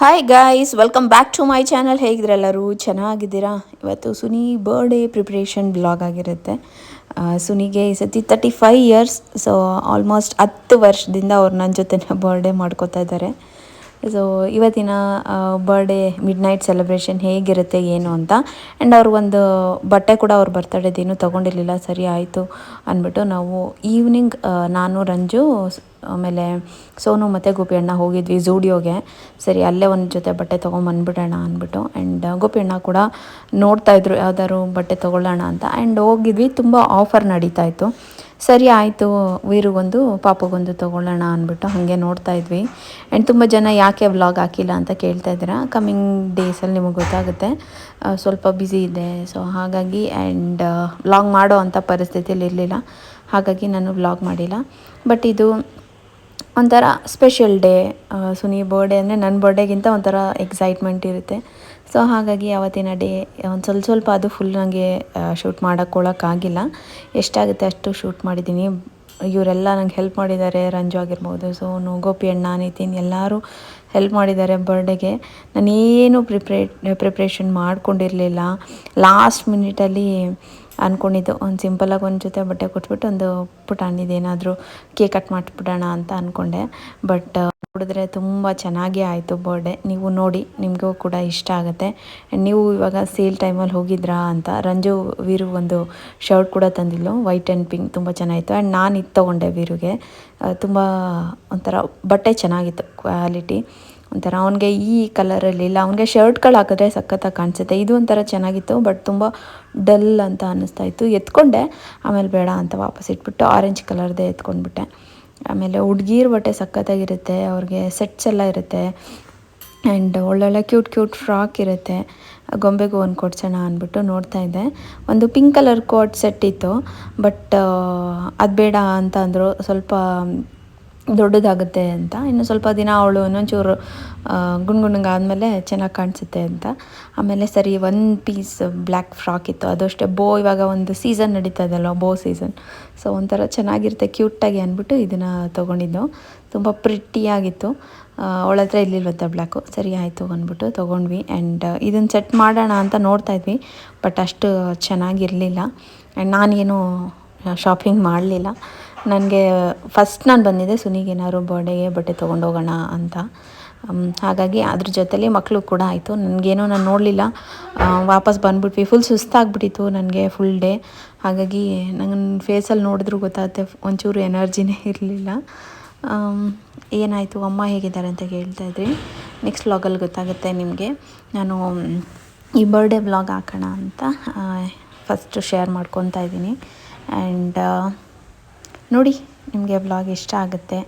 Hi guys welcome back to my channel ಹೇಗಿದ್ರೆಲ್ಲರೂ ಚೆನ್ನಾಗಿದ್ದೀರಾ? ಇವತ್ತು Suni birthday preparation blog ಆಗಿರುತ್ತೆ. ಸುನಿಗೆ ಈ ಸತಿ thirty five years so almost ಹತ್ತು ವರ್ಷದಿಂದ ಅವ್ರು ನನ್ನ ಜೊತೆ ಬರ್ಡೇ ಮಾಡ್ಕೋತಾ ಇದ್ದಾರೆ. ಸೊ ಇವತ್ತಿನ ಬರ್ಡೇ ಮಿಡ್ ನೈಟ್ ಸೆಲೆಬ್ರೇಷನ್ ಹೇಗಿರುತ್ತೆ, ಏನು ಅಂತ. ಆ್ಯಂಡ್ ಅವ್ರಿಗೊಂದು ಬಟ್ಟೆ ಕೂಡ ಅವ್ರು ಬರ್ತಡೇದೇನು ತೊಗೊಂಡಿರಲಿಲ್ಲ, ಸರಿ ಆಯಿತು ಅಂದ್ಬಿಟ್ಟು ನಾವು ಈವ್ನಿಂಗ್ ನಾನು, ರಂಜು ಆಮೇಲೆ ಸೋನು ಮತ್ತು ಗೋಪಿ ಅಣ್ಣ ಹೋಗಿದ್ವಿ ಝೂಡಿಯೋಗೆ. ಸರಿ, ಅಲ್ಲೇ ಒಂದು ಜೊತೆ ಬಟ್ಟೆ ತೊಗೊಂಬಂದ್ಬಿಡೋಣ ಅಂದ್ಬಿಟ್ಟು. ಆ್ಯಂಡ್ ಗೋಪಿ ಅಣ್ಣ ಕೂಡ ನೋಡ್ತಾಯಿದ್ರು ಯಾವ್ದಾದ್ರು ಬಟ್ಟೆ ತೊಗೊಳ್ಳೋಣ ಅಂತ. ಆ್ಯಂಡ್ ಹೋಗಿದ್ವಿ, ತುಂಬ ಆಫರ್ ನಡೀತಾ ಇತ್ತು. ಸರಿ ಆಯಿತು ವೀರಿಗೊಂದು, ಪಾಪಗೊಂದು ತೊಗೊಳ್ಳೋಣ ಅಂದ್ಬಿಟ್ಟು ಹಾಗೆ ನೋಡ್ತಾ ಇದ್ವಿ. ಆ್ಯಂಡ್ ತುಂಬ ಜನ ಯಾಕೆ ವ್ಲಾಗ್ ಹಾಕಿಲ್ಲ ಅಂತ ಕೇಳ್ತಾ ಇದ್ದೀರಾ? ಕಮ್ಮಿಂಗ್ ಡೇಸಲ್ಲಿ ನಿಮಗೆ ಗೊತ್ತಾಗುತ್ತೆ. ಸ್ವಲ್ಪ ಬ್ಯುಸಿ ಇದೆ. ಸೊ ಹಾಗಾಗಿ ಆ್ಯಂಡ್ ವ್ಲಾಗ್ ಮಾಡೋ ಅಂಥ ಪರಿಸ್ಥಿತಿಯಲ್ಲಿ ಇರಲಿಲ್ಲ. ಹಾಗಾಗಿ ನಾನು ವ್ಲಾಗ್ ಮಾಡಿಲ್ಲ. ಬಟ್ ಇದು ಒಂಥರ ಸ್ಪೆಷಲ್ ಡೇ ಸುನಿ ಬರ್ಡೇ ಅಂದರೆ ನನ್ನ ಬರ್ಡೇಗಿಂತ ಒಂಥರ ಎಕ್ಸೈಟ್ಮೆಂಟ್ ಇರುತ್ತೆ. ಸೊ ಹಾಗಾಗಿ ಅವತ್ತಿನ ಡೇ ಒಂದು ಸ್ವಲ್ಪ ಸ್ವಲ್ಪ ಅದು ಫುಲ್ ನನಗೆ ಶೂಟ್ ಮಾಡೋಕ್ಕೊಳಕ್ಕಾಗಿಲ್ಲ. ಎಷ್ಟಾಗುತ್ತೆ ಅಷ್ಟು ಶೂಟ್ ಮಾಡಿದ್ದೀನಿ. ಇವರೆಲ್ಲ ನಂಗೆ ಹೆಲ್ಪ್ ಮಾಡಿದ್ದಾರೆ, ರಂಜು ಆಗಿರ್ಬೋದು ಸೋನು ಗೋಪಿ ಅಣ್ಣ, ನಿತಿನ್ ಎಲ್ಲರೂ ಹೆಲ್ಪ್ ಮಾಡಿದ್ದಾರೆ ಬರ್ಡೇಗೆ ನಾನೇನು ಪ್ರಿಪ್ರೇ ಪ್ರಿಪ್ರೇಷನ್ ಮಾಡ್ಕೊಂಡಿರಲಿಲ್ಲ. ಲಾಸ್ಟ್ ಮಿನಿಟಲ್ಲಿ ಅಂದ್ಕೊಂಡಿದ್ದು ಒಂದು ಸಿಂಪಲಾಗಿ ಒಂದು ಜೊತೆ ಬಟ್ಟೆ ಕೊಟ್ಬಿಟ್ಟು ಒಂದು ಪುಟಾಣಿದೇನಾದರೂ ಕೇಕ್ ಕಟ್ ಮಾಡಿಬಿಡೋಣ ಅಂತ ಅಂದ್ಕೊಂಡೆ ಬಟ್ ನೋಡಿದ್ರೆ ತುಂಬ ಚೆನ್ನಾಗೇ ಆಯಿತು ಬರ್ಡೇ ನೀವು ನೋಡಿ, ನಿಮಗೂ ಕೂಡ ಇಷ್ಟ ಆಗುತ್ತೆ. ನೀವು ಇವಾಗ ಸೇಲ್ ಟೈಮಲ್ಲಿ ಹೋಗಿದ್ರಾ ಅಂತ ರಂಜು ವೀರು ಒಂದು ಶರ್ಟ್ ಕೂಡ ತಂದಿದ್ಲು. ವೈಟ್ ಆ್ಯಂಡ್ ಪಿಂಕ್ ತುಂಬ ಚೆನ್ನಾಗಿತ್ತು. ಆ್ಯಂಡ್ ನಾನು ಇದು ತೊಗೊಂಡೆ ವೀರುಗೆ. ತುಂಬ ಒಂಥರ ಬಟ್ಟೆ ಚೆನ್ನಾಗಿತ್ತು ಕ್ವಾಲಿಟಿ ಒಂಥರ ಅವನಿಗೆ ಈ ಕಲರಲ್ಲಿ ಇಲ್ಲ, ಅವನಿಗೆ ಶರ್ಟ್ಗಳು ಹಾಕಿದ್ರೆ ಸಖತ್ತಾಗಿ ಕಾಣಿಸುತ್ತೆ. ಇದು ಒಂಥರ ಚೆನ್ನಾಗಿತ್ತು, ಬಟ್ ತುಂಬ ಡಲ್ ಅಂತ ಅನ್ನಿಸ್ತಾ ಇತ್ತು. ಎತ್ಕೊಂಡೆ, ಆಮೇಲೆ ಬೇಡ ಅಂತ ವಾಪಸ್ ಇಟ್ಬಿಟ್ಟು ಆರೆಂಜ್ ಕಲರ್ದೇ ಎತ್ಕೊಂಡ್ಬಿಟ್ಟೆ. ಆಮೇಲೆ ಹುಡ್ಗೀರ್ ಬಟ್ಟೆ ಸಖತ್ತಾಗಿರುತ್ತೆ, ಅವ್ರಿಗೆ ಸೆಟ್ಸ್ ಎಲ್ಲ ಇರುತ್ತೆ. ಆ್ಯಂಡ್ ಒಳ್ಳೊಳ್ಳೆ ಕ್ಯೂಟ್ ಕ್ಯೂಟ್ ಫ್ರಾಕ್ ಇರುತ್ತೆ. ಗೊಂಬೆಗೂ ಒಂದು ಕೊಡ್ಸೋಣ ಅಂದ್ಬಿಟ್ಟು ನೋಡ್ತಾ ಇದ್ದೆ. ಒಂದು ಪಿಂಕ್ ಕಲರ್ ಕೋಟ್ ಸೆಟ್ ಇತ್ತು, ಬಟ್ ಅದು ಬೇಡ ಅಂತ ಅಂದರು. ಸ್ವಲ್ಪ ದೊಡ್ಡದಾಗುತ್ತೆ ಅಂತ. ಇನ್ನು ಸ್ವಲ್ಪ ದಿನ ಅವಳು ಇನ್ನೊಂಚೂರು ಗುಣ್ಗುಣ್ಗೆ ಆದಮೇಲೆ ಚೆನ್ನಾಗಿ ಕಾಣಿಸುತ್ತೆ ಅಂತ. ಆಮೇಲೆ ಸರಿ ಒಂದು ಪೀಸ್ ಬ್ಲ್ಯಾಕ್ ಫ್ರಾಕ್ ಇತ್ತು. ಅದು ಅಷ್ಟೇ ಬೋ ಇವಾಗ ಒಂದು ಸೀಸನ್ ನಡೀತಾ ಇದೆಲ್ಲ ಬೋ ಸೀಸನ್ ಸೊ ಒಂಥರ ಚೆನ್ನಾಗಿರುತ್ತೆ ಕ್ಯೂಟಾಗಿ ಅಂದ್ಬಿಟ್ಟು ಇದನ್ನು ತೊಗೊಂಡಿದ್ದು. ತುಂಬ ಪ್ರಿಟ್ಟಿಯಾಗಿತ್ತು ಅವಳ ಹತ್ರ ಇರಲಿಲ್ವತ್ತ ಬ್ಲ್ಯಾಕು ಸರಿ, ಆಯಿತು ಅಂದ್ಬಿಟ್ಟು ತೊಗೊಂಡ್ವಿ. ಆ್ಯಂಡ್ ಇದನ್ನು ಸೆಟ್ ಮಾಡೋಣ ಅಂತ ನೋಡ್ತಾ ಇದ್ವಿ. ಬಟ್ ಅಷ್ಟು ಚೆನ್ನಾಗಿರಲಿಲ್ಲ. ಆ್ಯಂಡ್ ನಾನೇನು ಶಾಪಿಂಗ್ ಮಾಡಲಿಲ್ಲ. ನನಗೆ ಫಸ್ಟ್ ನಾನು ಬಂದಿದ್ದೆ ಸುನಿಗೆ ಏನಾದ್ರು ಬರ್ಡೇಗೆ ಬಟ್ಟೆ ತೊಗೊಂಡೋಗೋಣ ಅಂತ. ಹಾಗಾಗಿ ಅದ್ರ ಜೊತೆಲಿ ಮಕ್ಕಳು ಕೂಡ ಆಯಿತು. ನನಗೇನೋ ನಾನು ನೋಡಲಿಲ್ಲ. ವಾಪಸ್ ಬಂದುಬಿಟ್ವಿ. ಫುಲ್ ಸುಸ್ತಾಗ್ಬಿಟ್ಟಿತ್ತು ನನಗೆ ಫುಲ್ ಡೇ ಹಾಗಾಗಿ ನನ್ನ ಫೇಸಲ್ಲಿ ನೋಡಿದ್ರೂ ಗೊತ್ತಾಗುತ್ತೆ, ಒಂಚೂರು ಎನರ್ಜಿನೇ ಇರಲಿಲ್ಲ. ಏನಾಯಿತು? ಅಮ್ಮ ಹೇಗಿದ್ದಾರೆ ಅಂತ ಕೇಳ್ತಾ ಇದ್ರಿ. ನೆಕ್ಸ್ಟ್ ವ್ಲಾಗಲ್ಲಿ ಗೊತ್ತಾಗುತ್ತೆ ನಿಮಗೆ. ನಾನು, ಈ ಬರ್ಡೇ ವ್ಲಾಗ್ ಹಾಕೋಣ ಅಂತ ಫಸ್ಟು ಶೇರ್ ಮಾಡ್ಕೊತಾ ಇದ್ದೀನಿ. ಆ್ಯಂಡ್ ನೋಡಿ, ನಿಮಗೆ ವ್ಲಾಗ್ ಇಷ್ಟ ಆಗುತ್ತೆ,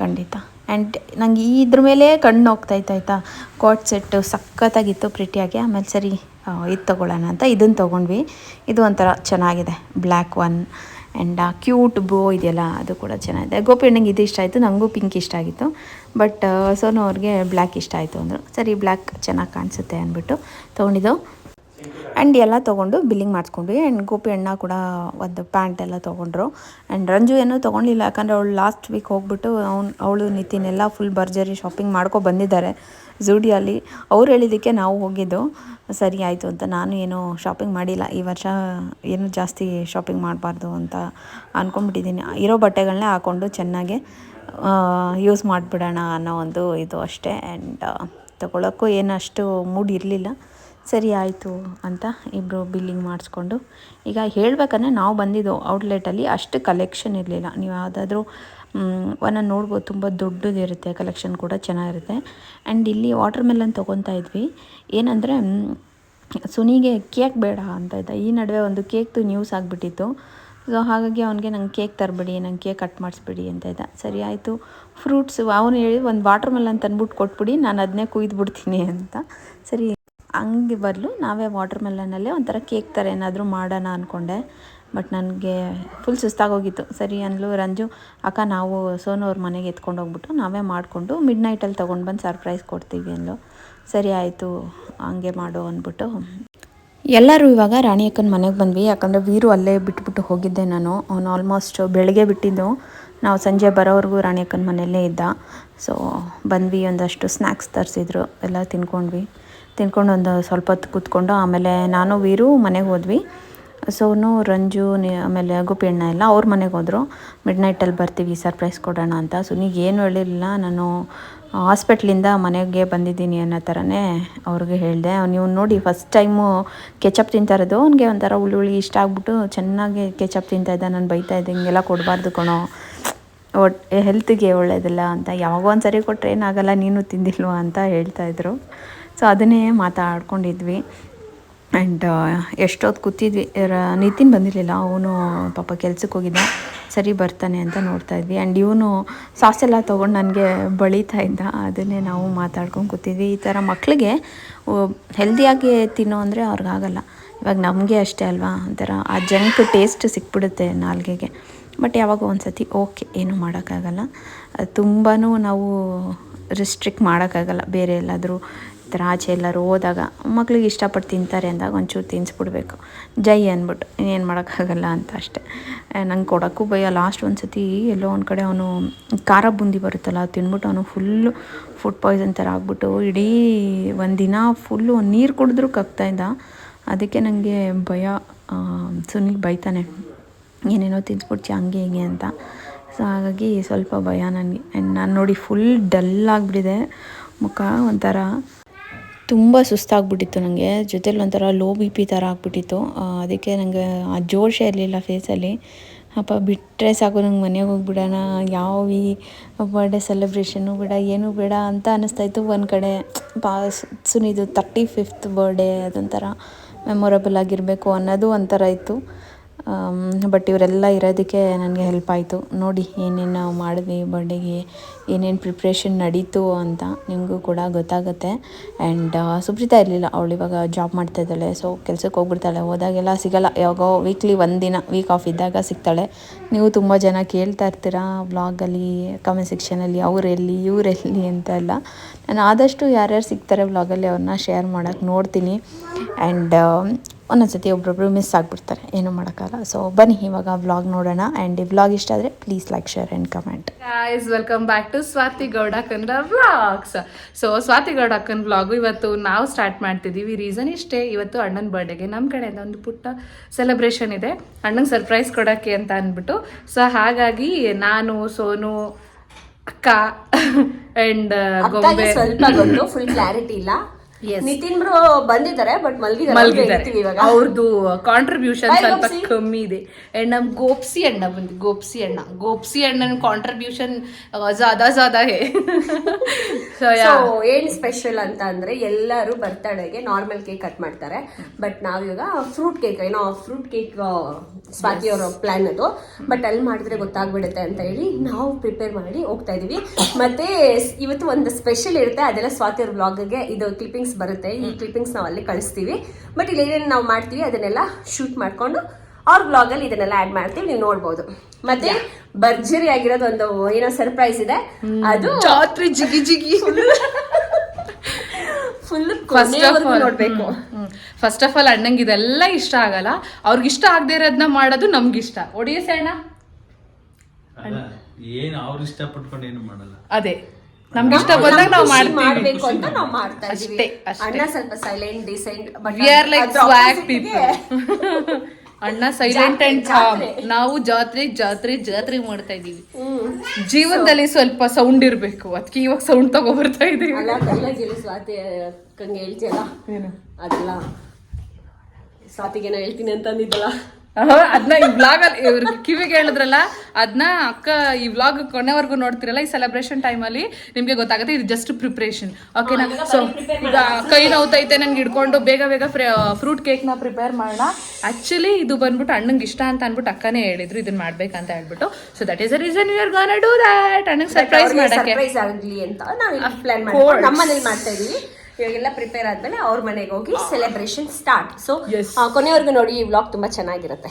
ಖಂಡಿತ. ಆ್ಯಂಡ್ ನಂಗೆ ಇದ್ರ ಮೇಲೆ ಕಣ್ಣು ಹೋಗ್ತಾ ಇತ್ತು, ಆಯಿತಾ? ಕೋಟ್ ಸೆಟ್ಟು ಸಖತ್ತಾಗಿತ್ತು ಪ್ರಿಟಿಯಾಗಿ ಆಮೇಲೆ ಸರಿ ಇದು ತೊಗೊಳ್ಳೋಣ ಅಂತ ಇದನ್ನು ತೊಗೊಂಡ್ವಿ. ಇದು ಒಂಥರ ಚೆನ್ನಾಗಿದೆ black one and cute bow ಇದೆಯಲ್ಲ, ಅದು ಕೂಡ ಚೆನ್ನಾಗಿದೆ. ಗೋಪಿ ಅಣ್ಣಂಗೆ ಇದು ಇಷ್ಟ ಆಯಿತು ನನಗೂ ಪಿಂಕ್ ಇಷ್ಟ ಆಗಿತ್ತು. ಬಟ್ ಸೋನು ಅವ್ರಿಗೆ ಬ್ಲ್ಯಾಕ್ ಇಷ್ಟ ಆಯಿತು ಅಂದರು. ಸರಿ ಬ್ಲ್ಯಾಕ್ ಚೆನ್ನಾಗಿ ಕಾಣಿಸುತ್ತೆ ಅಂದ್ಬಿಟ್ಟು ತೊಗೊಂಡಿದ್ದು. ಆ್ಯಂಡ್ ಎಲ್ಲ ತೊಗೊಂಡು ಬಿಲ್ಲಿಂಗ್ ಮಾಡಿಸ್ಕೊಂಡ್ವಿ. ಆ್ಯಂಡ್ ಗೋಪಿ ಅಣ್ಣ ಕೂಡ ಒಂದು ಪ್ಯಾಂಟ್ ಎಲ್ಲ ತೊಗೊಂಡ್ರು. ಆ್ಯಂಡ್ ರಂಜು ಏನೂ ತೊಗೊಂಡಿಲ್ಲ. ಯಾಕಂದರೆ ಅವಳು ಲಾಸ್ಟ್ ವೀಕ್ ಹೋಗ್ಬಿಟ್ಟು ಅವ್ನು, ಅವಳು ನಿತಿನೆಲ್ಲ ಫುಲ್ ಭರ್ಜರಿ ಶಾಪಿಂಗ್ ಮಾಡ್ಕೊ ಬಂದಿದ್ದಾರೆ ಝೂಡಿಯಲ್ಲಿ. ಅವ್ರು ಹೇಳಿದ್ದಕ್ಕೆ ನಾವು ಹೋಗಿದ್ದು. ಸರಿ ಆಯಿತು ಅಂತ ನಾನು ಏನೂ ಶಾಪಿಂಗ್ ಮಾಡಿಲ್ಲ. ಈ ವರ್ಷ ಏನು ಜಾಸ್ತಿ ಶಾಪಿಂಗ್ ಮಾಡಬಾರ್ದು ಅಂತ ಅಂದ್ಕೊಂಡ್ಬಿಟ್ಟಿದ್ದೀನಿ ಇರೋ ಬಟ್ಟೆಗಳನ್ನೇ ಹಾಕ್ಕೊಂಡು ಚೆನ್ನಾಗಿ ಯೂಸ್ ಮಾಡಿಬಿಡೋಣ ಅನ್ನೋ ಒಂದು ಇದು ಅಷ್ಟೇ. ಆ್ಯಂಡ್ ತೊಗೊಳಕ್ಕೂ ಏನಷ್ಟು ಮೂಡ್ ಇರಲಿಲ್ಲ. ಸರಿ ಆಯಿತು ಅಂತ ಇಬ್ಬರು ಬಿಲ್ಲಿಂಗ್ ಮಾಡಿಸ್ಕೊಂಡು. ಈಗ ಹೇಳಬೇಕಂದ್ರೆ ನಾವು ಬಂದಿದ್ದು ಔಟ್ಲೆಟಲ್ಲಿ ಅಷ್ಟು ಕಲೆಕ್ಷನ್ ಇರಲಿಲ್ಲ. ನೀವು ಯಾವುದಾದ್ರೂ ಒಂದನ್ನು ನೋಡ್ಬೋದು, ತುಂಬ ದೊಡ್ಡದಿರುತ್ತೆ ಕಲೆಕ್ಷನ್ ಕೂಡ ಚೆನ್ನಾಗಿರುತ್ತೆ. ಆ್ಯಂಡ್ ಇಲ್ಲಿ ವಾಟರ್ ಮೆಲನ್ ತೊಗೊತಾ ಇದ್ವಿ. ಏನಂದರೆ ಸುನಿಗೆ ಕೇಕ್ ಬೇಡ ಅಂತ ಇದ್ದ. ಈ ನಡುವೆ ಒಂದು ಕೇಕ್ದು ನ್ಯೂಸ್ ಆಗಿಬಿಟ್ಟಿತ್ತು. ಸೊ ಹಾಗಾಗಿ ಅವನಿಗೆ ನಂಗೆ ಕೇಕ್ ತರಬೇಡಿ, ನಂಗೆ ಕೇಕ್ ಕಟ್ ಮಾಡಿಸ್ಬಿಡಿ ಅಂತ ಇದ್ದ. ಸರಿ ಆಯಿತು. ಫ್ರೂಟ್ಸು ಅವನು ಹೇಳಿ ಒಂದು ವಾಟರ್ ಮೆಲನ್ ತಂದ್ಬಿಟ್ಟು ಕೊಟ್ಬಿಡಿ, ನಾನು ಅದನ್ನೇ ಕುಯ್ದು ಬಿಡ್ತೀನಿ ಅಂತ. ಸರಿ ಹಂಗೆ ಬದಲು ನಾವೇ ವಾಟರ್ ಮೆಲನಲ್ಲೇ ಒಂಥರ ಕೇಕ್ ಥರ ಏನಾದರೂ ಮಾಡೋಣ ಅಂದ್ಕೊಂಡೆ ಬಟ್ ನನಗೆ ಫುಲ್ ಸುಸ್ತಾಗೋಗಿತ್ತು. ಸರಿ ಅಂದ್ಲು ರಂಜು, ಅಕ್ಕ ನಾವು ಸೋನು ಅವ್ರ ಮನೆಗೆ ಎತ್ಕೊಂಡು ಹೋಗ್ಬಿಟ್ಟು ನಾವೇ ಮಾಡಿಕೊಂಡು ಮಿಡ್ ನೈಟಲ್ಲಿ ತೊಗೊಂಡು ಬಂದು ಸರ್ಪ್ರೈಸ್ ಕೊಡ್ತೀವಿ ಅಂದ್ಲು ಸರಿ ಆಯಿತು, ಹಂಗೆ ಮಾಡು ಅಂದ್ಬಿಟ್ಟು ಎಲ್ಲರೂ ಇವಾಗ ರಾಣಿ ಅಕ್ಕನ ಮನೆಗೆ ಬಂದ್ವಿ. ಯಾಕಂದರೆ ವೀರು ಅಲ್ಲೇ ಬಿಟ್ಬಿಟ್ಟು ಹೋಗಿದ್ದೆ ನಾನು. ಅವನು ಆಲ್ಮೋಸ್ಟ್ ಬೆಳಗ್ಗೆ ಬಿಟ್ಟಿದ್ದು. ನಾವು ಸಂಜೆ ಬರೋವರೆಗೂ ರಾಣಿ ಅಕ್ಕನ ಮನೆಯಲ್ಲೇ ಇದ್ದ. ಸೊ ಬಂದ್ವಿ, ಒಂದಷ್ಟು ಸ್ನ್ಯಾಕ್ಸ್ ತರಿಸಿದ್ರು. ಎಲ್ಲ ತಿನ್ಕೊಂಡ್ವಿ. ತಿನ್ಕೊಂಡು ಒಂದು ಸ್ವಲ್ಪ ಹೊತ್ತು ಕೂತ್ಕೊಂಡು ಆಮೇಲೆ ನಾನು ವೀರು ಮನೆಗೆ ಹೋದ್ವಿ. ಸೋನು ರಂಜು ಆಮೇಲೆ ಆಮೇಲೆ ಗೋಪಿಯಣ್ಣ ಎಲ್ಲ ಅವ್ರ ಮನೆಗೆ ಹೋದರು. ಮಿಡ್ ನೈಟಲ್ಲಿ ಬರ್ತೀವಿ ಸರ್ಪ್ರೈಸ್ ಕೊಡೋಣ ಅಂತ. ಸುನಿಗೆ ಏನು ಹೇಳಿರಲಿಲ್ಲ, ನಾನು ಹಾಸ್ಪಿಟ್ಲಿಂದ ಮನೆಗೆ ಬಂದಿದ್ದೀನಿ ಅನ್ನೋ ಥರನೇ ಅವ್ರಿಗೆ ಹೇಳಿದೆ. ನೀವು ನೋಡಿ ಫಸ್ಟ್ ಟೈಮು ಕೆಚಪ್ ತಿಂತಾ ಇರೋದು. ಅವ್ನಿಗೆ ಒಂಥರ ಹುಳಿ ಹುಳಿ ಇಷ್ಟ ಆಗ್ಬಿಟ್ಟು ಚೆನ್ನಾಗಿ ಕೆಚಪ್ ತಿಂತಾ ಇದ್ದ. ನಾನು ಬೈತಾ ಇದ್ದೆ, ಹಿಂಗೆಲ್ಲ ಕೊಡಬಾರ್ದು ಕಣೋ. ಒಟ್ ಹೆಲ್ತಿಗೆ ಒಳ್ಳೇದಿಲ್ಲ ಅಂತ. ಯಾವಾಗೋ ಒಂದು ಸರಿ ಕೊಟ್ಟರೆ ಏನಾಗಲ್ಲ ನೀನು ತಿಂದಿಲ್ವಾ? ಅಂತ ಹೇಳ್ತಾಯಿದ್ರು ಸೊ ಅದನ್ನೇ ಮಾತಾಡ್ಕೊಂಡಿದ್ವಿ. ಆ್ಯಂಡ್ ಎಷ್ಟೊತ್ತು ಕೂತಿದ್ವಿ ನಿತಿನ್ ಬಂದಿರಲಿಲ್ಲ, ಅವನು ಪಾಪ ಕೆಲ್ಸಕ್ಕೆ ಹೋಗಿದ್ದ. ಸರಿ ಬರ್ತಾನೆ ಅಂತ ನೋಡ್ತಾ ಇದ್ವಿ. ಆ್ಯಂಡ್ ಇವನು ಸಾಸ್ ಎಲ್ಲ ತೊಗೊಂಡು ನನಗೆ ಬಳೀತಾ ಇದ್ದ. ಅದನ್ನೇ ನಾವು ಮಾತಾಡ್ಕೊಂಡು ಕೂತಿದ್ವಿ. ಈ ಥರ ಮಕ್ಕಳಿಗೆ ಹೆಲ್ದಿಯಾಗಿ ತಿನ್ನೋ ಅಂದರೆ ಅವ್ರಿಗಾಗಲ್ಲ ಇವಾಗ ನಮಗೆ ಅಷ್ಟೇ ಅಲ್ವಾ? ಒಂಥರ ಆ ಜಂಕ್ ಟೇಸ್ಟ್ ಸಿಕ್ಬಿಡುತ್ತೆ ನಾಲ್ಗೆಗೆ. ಬಟ್ ಯಾವಾಗ ಒಂದು ಸತಿ ಓಕೆ ಏನೂ ಮಾಡೋಕ್ಕಾಗಲ್ಲ. ತುಂಬಾ ನಾವು ರಿಸ್ಟ್ರಿಕ್ಟ್ ಮಾಡೋಕ್ಕಾಗಲ್ಲ. ಬೇರೆ ಎಲ್ಲಾದರೂ ಥರ ಆಚೆ ಎಲ್ಲರೂ ಹೋದಾಗ ಮಕ್ಳಿಗೆ ಇಷ್ಟಪಟ್ಟು ತಿಂತಾರೆ ಅಂದಾಗ ಒಂಚೂರು ತಿನ್ನಿಸ್ಬಿಡ್ಬೇಕು ಜೈ ಅಂದ್ಬಿಟ್ಟು, ಇನ್ನೇನು ಮಾಡೋಕ್ಕಾಗಲ್ಲ ಅಂತ ಅಷ್ಟೆ. ನಂಗೆ ಕೊಡೋಕ್ಕೂ ಭಯ. ಲಾಸ್ಟ್ ಒಂದು ಸತಿ ಎಲ್ಲೋ ಒಂದು ಕಡೆ ಅವನು ಖಾರ ಬುಂದಿ ಬರುತ್ತಲ್ಲ, ಅದು ತಿಂದ್ಬಿಟ್ಟು ಅವನು ಫುಲ್ಲು ಫುಡ್ ಪಾಯ್ಸನ್ ಥರ ಆಗ್ಬಿಟ್ಟು ಇಡೀ ಒಂದಿನ ಫುಲ್ಲು ನೀರು ಕುಡಿದ್ರೂ ಕಗ್ತಾ ಇದ್ದ. ಅದಕ್ಕೆ ನನಗೆ ಭಯ. ಸುನಿಲ್ ಬೈತಾನೆ, ಏನೇನೋ ತಿನ್ಸ್ಬಿಡ್ತಿ ಹಂಗೆ ಹಿಂಗೆ ಅಂತ. ಸೊ ಹಾಗಾಗಿ ಸ್ವಲ್ಪ ಭಯ ನನಗೆ ನಾನು ನೋಡಿ ಫುಲ್ ಡಲ್ ಆಗಿಬಿಟ್ಟಿದೆ. ಮುಖ ಒಂಥರ ತುಂಬ ಸುಸ್ತಾಗ್ಬಿಟ್ಟಿತ್ತು ನನಗೆ ಜೊತೇಲಿ ಒಂಥರ ಲೋ ಬಿ ಪಿ ಥರ ಆಗ್ಬಿಟ್ಟಿತ್ತು. ಅದಕ್ಕೆ ನನಗೆ ಆ ಜೋಶೇ ಇರಲಿಲ್ಲ ಫೇಸಲ್ಲಿ ಅಪ್ಪ ಬಿಟ್ಟರೆ ಸಾಕು, ನಂಗೆ ಮನೆಗೆ ಹೋಗ್ಬಿಡೋಣ. ಯಾವ ಈ ಬರ್ಡೇ ಸೆಲೆಬ್ರೇಷನ್ನು ಬೇಡ, ಏನೂ ಬೇಡ ಅಂತ ಅನ್ನಿಸ್ತಾಯಿತ್ತು ಒಂದು ಕಡೆ. ಪಾ ಸುನಿದು ತರ್ಟಿ ಫಿಫ್ತ್ ಬರ್ಡೇ ಅದೊಂಥರ ಮೆಮೊರಬಲ್ ಆಗಿರಬೇಕು ಅನ್ನೋದು ಒಂಥರ ಇತ್ತು. ಬಟ್ ಇವರೆಲ್ಲ ಇರೋದಕ್ಕೆ ನನಗೆ ಹೆಲ್ಪ್ ಆಯಿತು. ನೋಡಿ, ಏನೇನು ನಾವು ಮಾಡಿದ್ವಿ ಬರ್ಡೇಗೆ ಏನೇನು ಪ್ರಿಪ್ರೇಷನ್ ನಡೀತು ಅಂತ ನಿಮಗೂ ಕೂಡ ಗೊತ್ತಾಗುತ್ತೆ. ಆ್ಯಂಡ್ ಸುಪ್ರೀತಾ ಇರಲಿಲ್ಲ. ಅವಳು ಇವಾಗ ಜಾಬ್ ಮಾಡ್ತಾ ಇದ್ದಾಳೆ. ಸೊ ಕೆಲಸಕ್ಕೆ ಹೋಗ್ಬಿಡ್ತಾಳೆ. ಹೋದಾಗೆಲ್ಲ ಸಿಗಲ್ಲ. ಯಾವಾಗೋ ವೀಕ್ಲಿ ಒಂದು ದಿನ ವೀಕ್ ಆಫ್ ಇದ್ದಾಗ ಸಿಗ್ತಾಳೆ. ನೀವು ತುಂಬ ಜನ ಕೇಳ್ತಾ ಇರ್ತೀರಾ ವ್ಲಾಗಲ್ಲಿ ಕಮೆಂಟ್ ಸೆಕ್ಷನಲ್ಲಿ ಅವರೆಲ್ಲಿ, ಇವರೆಲ್ಲಿ ಅಂತ ಎಲ್ಲ. ನಾನು ಆದಷ್ಟು ಯಾರ್ಯಾರು ಸಿಗ್ತಾರೆ ವ್ಲಾಗಲ್ಲಿ ಅವ್ರನ್ನ ಶೇರ್ ಮಾಡೋಕ್ಕೆ ನೋಡ್ತೀನಿ. ಆ್ಯಂಡ್ ಒಂದೊಂದ್ಸತಿ ಒಬ್ರೊಬ್ರು ಮಿಸ್ ಆಗಿಬಿಡ್ತಾರೆ. ಏನೂ ಮಾಡೋಕ್ಕಲ್ಲ ಸೊ ಬನ್ನಿ ಇವಾಗ ವ್ಲಾಗ್ ನೋಡೋಣ. ಆ್ಯಂಡ್ ಈ ವ್ಲಾಗ್ ಇಷ್ಟ ಆದರೆ please like share and comment is welcome back to Swathi Gowda Kannada vlogs so Swathi Gowda ಅಕ್ಕನ ವ್ಲಾಗು ಇವತ್ತು ನಾವು ಸ್ಟಾರ್ಟ್ ಮಾಡ್ತಿದ್ದೀವಿ ರೀಸನ್ ಇಷ್ಟೇ, ಇವತ್ತು ಅಣ್ಣನ ಬರ್ಡೇಗೆ ನಮ್ಮ ಕಡೆಯಿಂದ ಒಂದು ಪುಟ್ಟ ಸೆಲೆಬ್ರೇಷನ್ ಇದೆ. ಅಣ್ಣಂಗೆ ಸರ್ಪ್ರೈಸ್ ಕೊಡೋಕ್ಕೆ ಅಂತ ಅಂದ್ಬಿಟ್ಟು. ಸೊ ಹಾಗಾಗಿ ನಾನು, ಸೋನು ಅಕ್ಕ ಅಂಡ್ ಗೊಂಬೆ. ಸ್ವಲ್ಪ ಗೊತ್ತು ಫುಲ್ ಕ್ಲಾರಿಟಿ ಇಲ್ಲ. ನಿತಿನ್ ಬ್ರೋ ಬಂದಿದ್ದಾರೆ ಬಟ್ ಮಲ್ಗಿದ್ದಾರೆ. ಅವ್ರದ್ದು ಕಾಂಟ್ರಿಬ್ಯೂಷನ್ ಸ್ವಲ್ಪ ಕಮ್ಮಿ ಇದೆ. ಅಂಡ್ ನಮ್ ಗೋಪ್ಸಿ ಅಣ್ಣ ಬಂದು ಗೋಪ್ಸಿ ಅಣ್ಣ. ಗೋಪ್ಸಿ ಅಣ್ಣನ ಕಾಂಟ್ರಿಬ್ಯೂಷನ್ ಜಾದಾ ಜಾದಾ ಹೇ. ಏನ್ ಸ್ಪೆಷಲ್ ಅಂತ ಅಂದ್ರೆ ಎಲ್ಲರೂ ಬರ್ತಡೆಗೆ ನಾರ್ಮಲ್ ಕೇಕ್ ಕಟ್ ಮಾಡ್ತಾರೆ. ಬಟ್ ನಾವಿವಾಗ ಫ್ರೂಟ್ ಕೇಕ್ ಏನೋ ಫ್ರೂಟ್ ಕೇಕ್ ಸ್ವಾತಿ ಅವರ ಪ್ಲಾನ್ ಅದು. ಬಟ್ ಅಲ್ಲಿ ಮಾಡಿದ್ರೆ ಗೊತ್ತಾಗ್ಬಿಡುತ್ತೆ ಅಂತ ಹೇಳಿ ನಾವು ಪ್ರಿಪೇರ್ ಮಾಡಿ ಹೋಗ್ತಾ ಇದೀವಿ. ಮತ್ತೆ ಇವತ್ತು ಒಂದು ಸ್ಪೆಷಲ್ ಇರುತ್ತೆ. ಅದೆಲ್ಲ ಸ್ವಾತಿ ಅವ್ರ ಬ್ಲಾಗ್ಗೆ ಇದು ಕ್ಲಿಪ್ಪಿಂಗ್ಸ್ ಬರುತ್ತೆ. ಈ ಕ್ಲಿಪ್ಪಿಂಗ್ಸ್ ನಾವು ಅಲ್ಲಿ ಕಳಿಸ್ತೀವಿ. ಬಟ್ ಇಲ್ಲಿ ಏನೇನು ನಾವು ಮಾಡ್ತೀವಿ ಅದನ್ನೆಲ್ಲ ಶೂಟ್ ಮಾಡ್ಕೊಂಡು ಅವ್ರ ಬ್ಲಾಗ್ ಅಲ್ಲಿ ಇದನ್ನೆಲ್ಲ ಆಡ್ ಮಾಡ್ತೀವಿ ನೀವು ನೋಡ್ಬೋದು. ಮತ್ತೆ ಭರ್ಜರಿ ಆಗಿರೋದು ಒಂದು ಏನೋ ಸರ್ಪ್ರೈಸ್ ಇದೆ. ಅದು ಜಾತ್ರೆ ಜಿಗಿ ಜಿಗಿ. ಫುಲ್ ಫಸ್ಟ್ ಆಫ್ ಆಲ್ ನೋಡ್ಬೇಕು. ಫಸ್ಟ್ ಆಫ್ ಆಲ್ ಅಣ್ಣಂಗೆ ಇದೆಲ್ಲ ಇಷ್ಟ ಆಗಲ್ಲ. ಅವ್ರಿಗೆ ಇಷ್ಟ ಆಗದೆ ಇರೋದನ್ನ ಮಾಡೋದು ನಮ್ಗೆ ಇಷ್ಟ. ಒಡಿಯಸೆ ಅಣ್ಣ ಏನು ಅವ್ರು ಇಷ್ಟಪಟ್ಕೊಂಡು ಏನು ಮಾಡಲ್ಲ. ಅದೇ. ನಮ್ಗೆ ಇಷ್ಟ ಬಂದಾಗ ನಾವು ಮಾಡ್ತೀವಿ ಮಾಡ್ಬೇಕು ಅಂತ ನಾವು ಮಾಡ್ತಾ ಇದೀವಿ ಅಷ್ಟೇ, ಅಷ್ಟೇ. ಅಣ್ಣ ಸ್ವಲ್ಪ silent decent we are like swag people ಅಣ್ಣ ಸೈಲೆಂಟ್ ಅಂಡ್ ಕಾಮ್ ನಾವು ಜಾತ್ರೆ ಜಾತ್ರೆ ಜಾತ್ರೆ ಮಾಡ್ತಾ ಇದೀವಿ ಜೀವನದಲ್ಲಿ ಸ್ವಲ್ಪ ಸೌಂಡ್ ಇರ್ಬೇಕು. ಅದಕ್ಕೆ ಇವಾಗ ಸೌಂಡ್ ತಗೋ ಬರ್ತಾ ಇದೀವಿ ಅಲ್ಲ ಕೈಲಾಗಿಲ್ಲ ಸ್ವಾತಿ ಅಕ್ಕಂಗೆ ಹೇಳ್ತಿಯಲ್ಲ? ಅದೆಲ್ಲ ಸ್ವಾತಿಗೇನೋ ಹೇಳ್ತೀನಿ ಅಂತ ಅಂದಿದ್ದಲ್ಲ. ಅದನ್ನ ಈ ಬ್ಲಾಗ್ ಅಲ್ಲಿ ಇವ್ರ ಕಿವಿಗೆ ಹೇಳಿದ್ರಲ್ಲ ಅದನ್ನ ಅಕ್ಕ ಈ ವ್ಲಾಗ್ ಕೊನೆವರೆಗೂ ನೋಡ್ತಿರಲ್ಲ ಈ ಸೆಲೆಬ್ರೇಷನ್ ಟೈಮಲ್ಲಿ ನಿಮ್ಗೆ ಗೊತ್ತಾಗುತ್ತೆ ಇದು ಜಸ್ಟ್ ಪ್ರಿಪ್ರೇಷನ್ ಓಕೆನಾ ಸೊ ಈಗ ಕೈ ನೋವ್ತೈತೆ ನನಗೆ ಹಿಡ್ಕೊಂಡು ಬೇಗ ಬೇಗ ಫ್ರೂಟ್ ಕೇಕ್ನ ಪ್ರಿಪೇರ್ ಮಾಡೋಣ. ಆಕ್ಚುಲಿ ಇದು ಬಂದ್ಬಿಟ್ಟು ಅಣ್ಣಂಗೆ ಇಷ್ಟ ಅಂತ ಅನ್ಬಿಟ್ಟು ಅಕ್ಕನೇ ಹೇಳಿದ್ರು ಇದನ್ನ ಮಾಡ್ಬೇಕಂತ ಹೇಳ್ಬಿಟ್ಟು. So that is a reason you are gone do that ಅಣ್ಣಂಗೆ surprise ಮಾಡಕ್ಕೆ. ಆಗ್ಲಿ ಅಂತ ನಾವು ಪ್ಲಾನ್ ಮಾಡ್ಕೊಂಡು ನಮ್ಮ ಮನೇಲಿ ಮಾಡ್ತಾ ಇದೀವಿ. ಇವಾಗೆಲ್ಲ ಪ್ರಿಪೇರ್ ಆದ್ಮೇಲೆ ಅವ್ರ ಮನೆಗೆ ಹೋಗಿ ಸೆಲೆಬ್ರೇಷನ್ ಸ್ಟಾರ್ಟ್ ಸೊ. ಕೊನೆವರೆಗೂ ನೋಡಿ ಈ ವ್ಲಾಗ್ ತುಂಬಾ ಚೆನ್ನಾಗಿರುತ್ತೆ.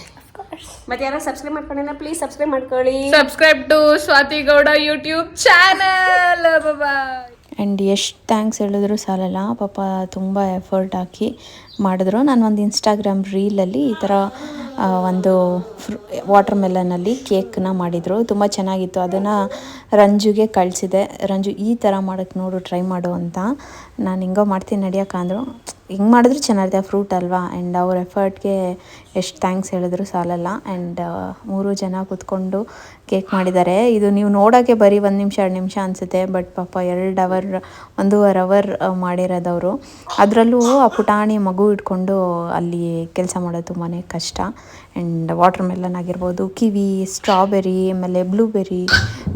ಮತ್ತೆ ಯಾರು ಸಬ್ಸ್ಕ್ರೈಬ್ ಮಾಡ್ಕೊಂಡಿಲ್ಲ ಪ್ಲೀಸ್ ಸಬ್ಸ್ಕ್ರೈಬ್ ಮಾಡ್ಕೊಳ್ಳಿ. Subscribe to Swathi Gowda YouTube channel bye and ಎಷ್ಟು ಥ್ಯಾಂಕ್ಸ್ ಹೇಳಿದ್ರು ಸಾಲಲ್ಲ. ಪಾಪ ತುಂಬ ಎಫರ್ಟ್ ಹಾಕಿ. ಮಾಡಿದ್ರು. ನಾನು ಒಂದು ಇನ್ಸ್ಟಾಗ್ರಾಮ್ ರೀಲಲ್ಲಿ ಈ ಥರ ಒಂದು ಫ್ರೂ ವಾಟರ್ ಮೆಲನಲ್ಲಿ ಕೇಕ್ನ ಮಾಡಿದರು. ತುಂಬ ಚೆನ್ನಾಗಿತ್ತು. ಅದನ್ನು ರಂಜುಗೆ ಕಳಿಸಿದೆ. ರಂಜು ಈ ಥರ ಮಾಡೋಕ್ಕೆ ನೋಡು ಟ್ರೈ ಮಾಡು ಅಂತ. ನಾನು ಹಿಂಗೋ ಮಾಡ್ತೀನಿ ನಡಿಯಕ್ಕ ಅಂದರು. ಹಿಂಗೆ ಮಾಡಿದ್ರು ಚೆನ್ನಾಗಿದೆ ಫ್ರೂಟ್ ಅಲ್ವಾ? ಆ್ಯಂಡ್ ಅವ್ರ ಎಫರ್ಟ್ಗೆ ಎಷ್ಟು ಥ್ಯಾಂಕ್ಸ್ ಹೇಳಿದ್ರು ಸಾಲಲ್ಲ. ಆ್ಯಂಡ್ ಮೂರು ಜನ ಕೂತ್ಕೊಂಡು ಕೇಕ್ ಮಾಡಿದ್ದಾರೆ. ಇದು ನೀವು ನೋಡೋಕ್ಕೆ ಬರೀ ಒಂದು ನಿಮಿಷ, ಎರಡು ನಿಮಿಷ ಅನಿಸುತ್ತೆ. ಬಟ್ ಪಾಪ ಎರಡು ಅವರ್ ಒಂದೂವರೆ ಅವರ್ ಮಾಡಿರೋದವರು. ಅದರಲ್ಲೂ ಆ ಪುಟಾಣಿ ಮಗು ಇಟ್ಕೊಂಡು ಅಲ್ಲಿ ಕೆಲಸ ಮಾಡೋದು ತುಂಬಾ ಕಷ್ಟ. ಆ್ಯಂಡ್ ವಾಟರ್ ಮೆಲನ್ ಆಗಿರ್ಬೋದು ಕಿವಿ ಸ್ಟ್ರಾಬೆರಿ ಆಮೇಲೆ ಬ್ಲೂಬೆರಿ